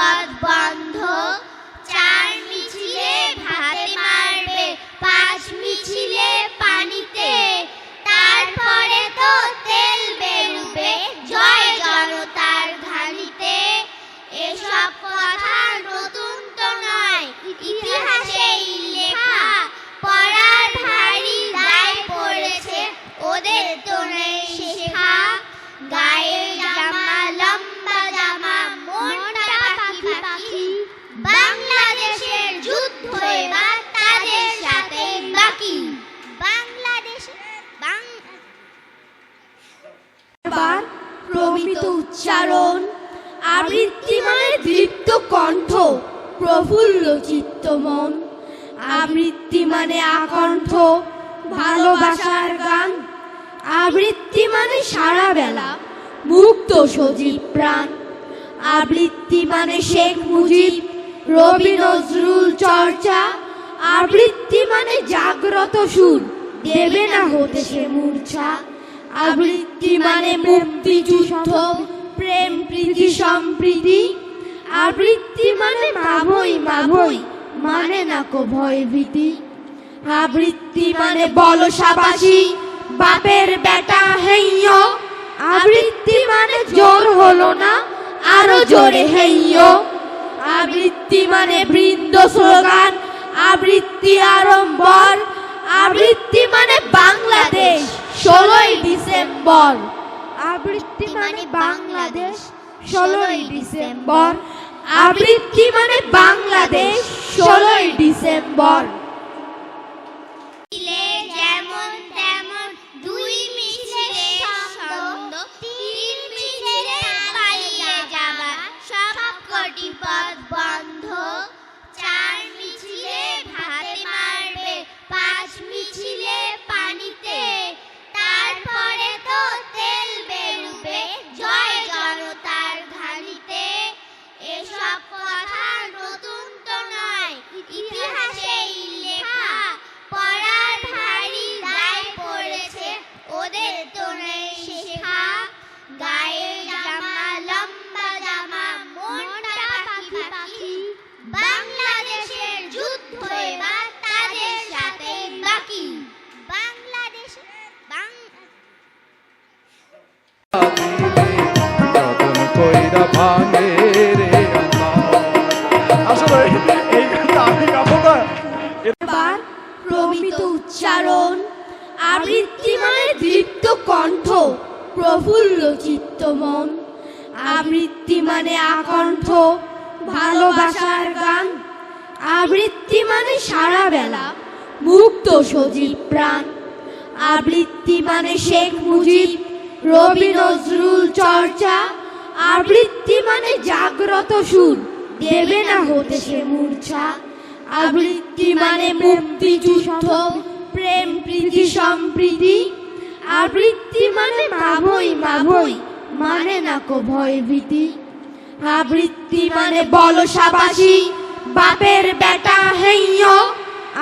Bad, bad. প্রমিত উচ্চারণ আবৃত্তি মানে দৃপ্ত কণ্ঠ, প্রফুল্ল চিত্ত মন আবৃত্তি মানে আকণ্ঠ, ভালোবাসার গান। আবৃত্তি মানে সারা বেলা মুক্ত সজীব প্রাণ। আবৃত্তি মানে শেখ মুজিব, রবি নজরুল চর্চা। আবৃত্তি মানে জাগ্রত সুর, দেবে না হতে সে মূর্ছা। আবৃত্তি মানে মুক্তিযুদ্ধ প্রেম, প্রীতি, সম্প্রীতি। আবৃত্তি মানে মাভই মাভই মানে না কো ভয় ভীতি। আবৃত্তি মানে বলসাবাসী বাপের বেটা হেইয়। আবৃত্তি মানে জোর হলো না, আরও জোরে হেইয়। আবৃত্তি মানে বৃন্দ স্লোগান, আবৃত্তি আড়ম্বর আবৃত্তি মানে বাংলাদেশ ষোলোই ডিসেম্বর। আবৃত্তি মানে বাংলাদেশ ষোলোই ডিসেম্বর। আবৃত্তি মানে বাংলাদেশ ষোলোই ডিসেম্বর। প্রমিত উচ্চারণ। আবৃত্তি মানে দৃপ্ত কণ্ঠ, প্রফুল্ল চিত্ত মন আবৃত্তি মানে আকণ্ঠ, ভালোবাসার গান। আবৃত্তি মানে সারা বেলা মুক্ত সজীব প্রাণ। আবৃত্তি মানে শেখ মুজিব, রবি নজরুল চর্চা। আবৃত্তি মানে জাগ্রত সুর, দেবে না হতে সে মূর্ছা। আবৃত্তি মানে মুক্তিযুদ্ধ প্রেম প্রীতি সম্প্রীতি। আবৃত্তি মানে মাভই মাভই মানে না কো ভয় ভীতি। আবৃত্তি মানে বলসাবাসী বাপের বেটা হেইয়।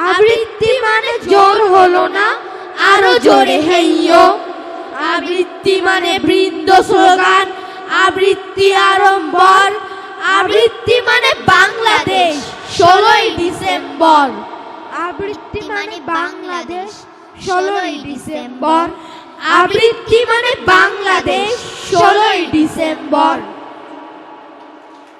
আবৃত্তি মানে জোর হলো না, আরও জোরে হেইয়। আবৃত্তি মানে বৃন্দ স্লোগান, আবৃত্তি আড়ম্বর ডিসেম্বর আবৃত্তি মানে বাংলাদেশ ষোলোই ডিসেম্বর। আবৃত্তি মানে বাংলাদেশ ষোলোই ডিসেম্বর।